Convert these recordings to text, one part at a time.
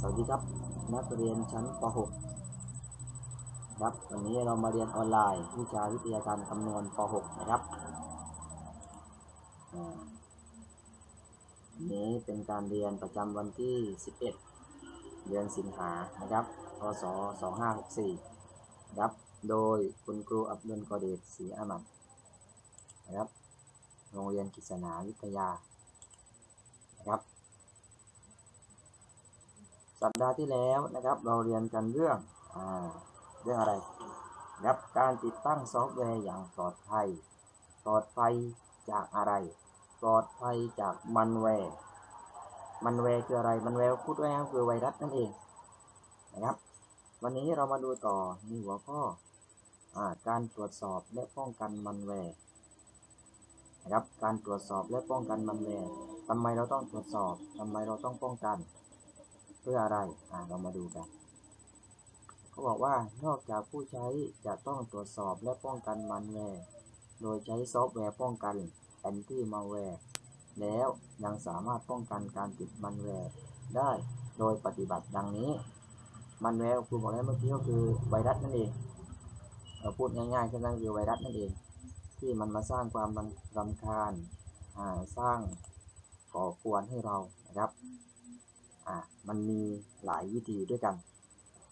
สวัสดีครับ นักเรียนชั้นป .6 ครับวันนี้เรามาเรียนออนไลน์วิชาวิทยาการคำนวณป .6 นะครับอันนี้เป็นการเรียนประจำวันที่ 11 เดือนสิงหานะครับพศ2564ครับโดยคุณครูอับดุลกอเดชศรีอามัดนะครับโรงเรียนกิษณาวิทยานะครับ สัปดาห์ที่แล้วนะครับ เราเรียนกันเรื่องอเรื่องอะไรนะครับการติดตั้งซอฟต์แวร์อย่างปลอดภัย ปลอดภัยจากอะไร ปลอดภัยจากมันแวร์ มันแวร์คืออะไร มันแวร์พูดง่ายๆก็คือไวรัสนั่นเองนะครับ วันนี้เรามาดูต่อในหัวข้ออการตรวจสอบและป้องกันมันแวร์นะครับการตรวจสอบและป้องกันมันแวร์ทำไมเราต้องตรวจสอบทำไมเราต้องป้องกัน พื่ออะไรอ่าเรามาดูกัน เขาบอกว่านอกจากผู้ใช้จะต้องตรวจสอบและป้องกันมันแวร์โดยใช้ซอฟต์แวร์ป้องกันแอนตี้มาแวร์แล้วยังสามารถป้องกันการติดมันแวร์ได้โดยปฏิบัติดังนี้มันแวร์ครูบอกแล้วเมื่อกี้ก็คือไวรัสนั่นเองเราพูดง่ายๆแค่นั้นคือไวรัสนั่นเอง ที่มันมาสร้างความรำคาญสร้างก่อกวนให้เรานะครับ อ่ามันมีหลายวิธีด้วยกัน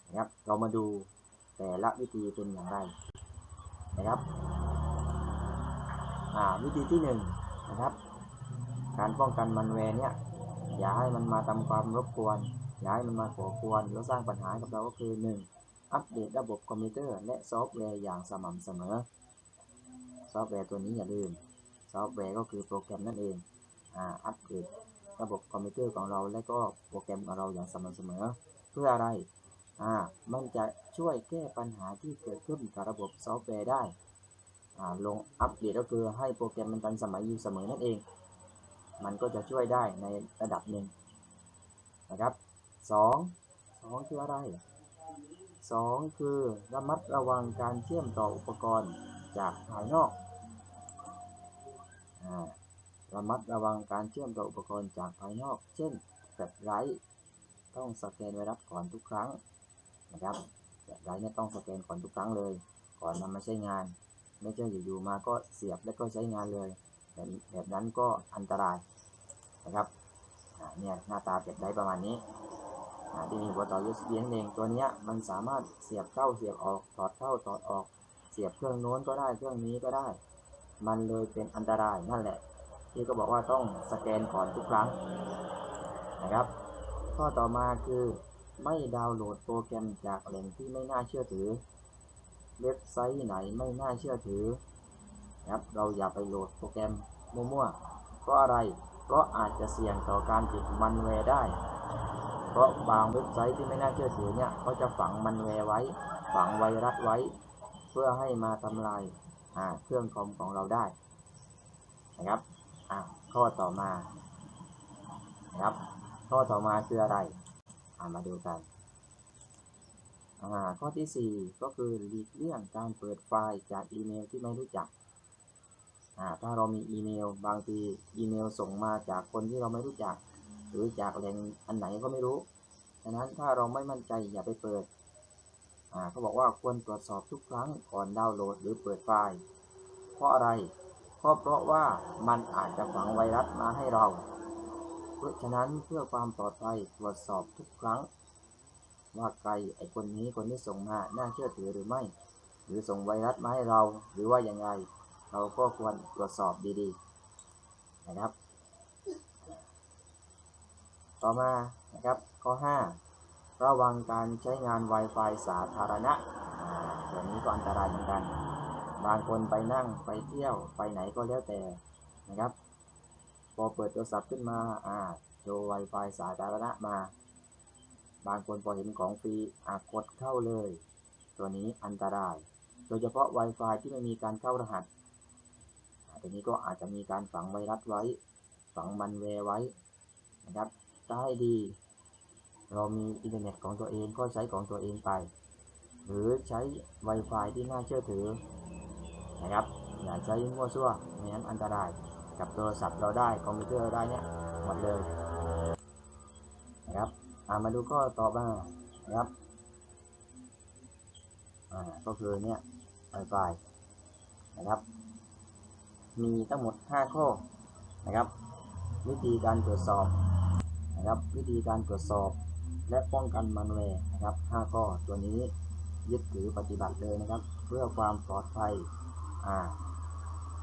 นะครับเรามาดูแต่ละวิธีเป็นอย่างไรนะครับอ่าวิธีที่หนึ่งนะครับ การป้องกันมันแวร์เนี่ยอย่าให้มันมาทำความรบกวน อย่าให้มันมาก่อกวนแล้วสร้างปัญหากับเราก็คือ 1. อัปเดตระบบคอมพิวเตอร์และซอฟต์แวร์อย่างสม่ำเสมอ ซอฟต์แวร์ตัวนี้อย่าลืม ซอฟต์แวร์ก็คือโปรแกรมนั่นเองอ่าอัปเดต ระบบคอมพิวเตอร์ของเราและก็โปรแกรมของเราอย่างสม่ำเสมอ เพื่ออะไรอ่ามันจะช่วยแก้ปัญหาที่เกิดขึ้นกับระบบซอฟต์แวร์ได้อ่าลงอัปเดตก็คือให้โปรแกรมมันทันสมัยอยู่เสมอนั่นเอง มันก็จะช่วยได้ในระดับหนึ่งนะครับสองสองคืออะไรสองคือระมัดระวังการเชื่อมต่ออุปกรณ์จากภายนอกอ่า ระมัดระวังการเชื่อมต่ออุปกรณ์จากภายนอก เช่นแฟลชไรฟ์ต้องสแกนไวรัสก่อนทุกครั้งนะครับแฟลชไรฟ์เนี่ยต้องสแกนก่อนทุกครั้งเลย ก่อนนำมาใช้งาน ไม่ใช่อยู่ๆมาก็เสียบแล้วก็ใช้งานเลยแบบแบบนั้นก็อันตรายนะครับเนี่ยหน้าตาเป็ดได้ประมาณนี้ที่มีหัวต่อ USB นั่นเองตัวนี้มันสามารถเสียบเข้าเสียบออกถอดเข้าถอดออก เสียบเครื่องโน้นก็ได้เครื่องนี้ก็ได้ มันเลยเป็นอันตรายนั่นแหละ ที่ก็บอกว่าต้องสแกนก่อนทุกครั้งนะครับ ข้อต่อมาคือไม่ดาวน์โหลดโปรแกรมจากแหล่งที่ไม่น่าเชื่อถือ เว็บไซต์ไหนไม่น่าเชื่อถือนะครับเราอย่าไปโหลดโปรแกรมมั่วๆเพราะอะไรเพราะอาจจะเสี่ยงต่อการติดมันแวร์ได้ เพราะบางเว็บไซต์ที่ไม่น่าเชื่อถือเนี่ยเขาจะฝังมันแวร์ไว้ ฝังไวรัสไว้ เพื่อให้มาทำลายอ่าเครื่องคอมของเราได้นะครับ อ่าข้อต่อมานะครับ ข้อต่อมาคืออะไรอ่ามาดูกันอ่าข้อที่ 4 ก็คือหลีกเลี่ยงการเปิดไฟล์จากอีเมลที่ไม่รู้จักอ่าถ้าเรามีอีเมล บางทีอีเมลส่งมาจากคนที่เราไม่รู้จัก หรือจากแหล่งอันไหนก็ไม่รู้ฉะนั้นถ้าเราไม่มั่นใจอย่าไปเปิดอ่าเขาบอกว่าควรตรวจสอบทุกครั้งก่อนดาวน์โหลดหรือเปิดไฟล์ เพราะอะไร ก็เพราะว่ามันอาจจะฝังไวรัสมาให้เรา เพราะฉะนั้นเพื่อความปลอดภัยตรวจสอบทุกครั้ง ว่าใครไอคนนี้คนที่ส่งมาน่าเชื่อถือหรือไม่ หรือส่งไวรัสมาให้เรา หรือว่าอย่างไรเราก็ควรตรวจสอบดีๆ นะครับ ต่อมานะครับข้อ 5 ระวังการใช้งาน Wi-Fi สาธารณะอ่าตัวนี้ก็อันตรายเหมือนกัน บางคนไปนั่งไปเที่ยวไปไหนก็แล้วแต่นะครับ พอเปิดโทรศัพท์ขึ้นมาอ่าโชว์ Wi-Fi สาธารณะมา บางคนพอเห็นของฟรีอากดเข้าเลย ตัวนี้อันตราย โดยเฉพาะ Wi-Fi ที่ไม่มีการเข้ารหัสอ่าตัวนี้ก็อาจจะมีการฝังไวรัสไว้ ฝังมันแวร์ไว้นะครับถ้าให้ดี เรามีอินเทอร์เน็ตของตัวเองก็ใช้ของตัวเองไป หรือใช้ Wi-Fi ที่น่าเชื่อถือ นะครับ อย่าใช้มั่วซั่วไม่งั้นอันตรายกับโทรศัพท์เราได้คอมพิวเตอร์เราได้เนี่ยหมดเลยนะครับามาดูข้อต่อมานะครับอ่าก็คือเนี่ยไฟนะครับ มีทั้งหมด 5 ข้อนะครับ วิธีการตรวจสอบนะครับ วิธีการตรวจสอบ และป้องกันมันแวร์นะครับ 5 ข้อตัวนี้ยึดถือปฏิบัติเลยนะครับ เพื่อความปลอดภัย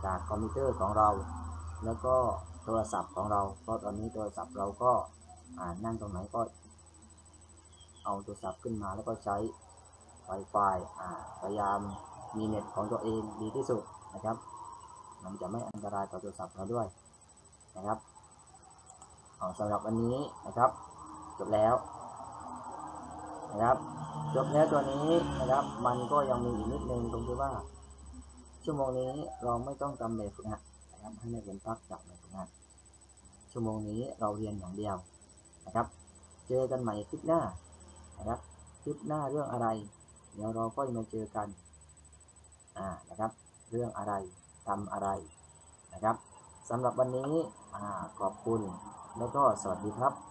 จากคอมพิวเตอร์ของเรา แล้วก็โทรศัพท์ของเรา เพราะตอนนี้โทรศัพท์เราก็านั่งตรงไหนก็ เอาโทรศัพท์ขึ้นมาแล้วก็ใช้ Wi-Fi พยายามมีเน็ตของตัวเองดีที่สุดนะครับ มันจะไม่อันตรายต่อโทรศัพท์เราด้วยนะครับเอาสำหรับวันนี้นะครับ จบแล้วนะครับ จบแล้วตัวนี้นะครับ มันก็ยังมีอีกนิดนึงตรงที่ว่า ชั่วโมงนี้เราไม่ต้องทำแบบฝึกหัดนะครับให้นักเรียนพักจากแบบฝึกหัดชั่วโมงนี้เราเรียนอย่างเดียวนะครับ เจอกันใหม่คลิปหน้านะครับคลิปหน้าเรื่องอะไร เดี๋ยวเราก็มาเจอกันอ่านะครับ เรื่องอะไรทำอะไรนะครับสำหรับวันนี้อ่าขอบคุณแล้วก็สวัสดีครับ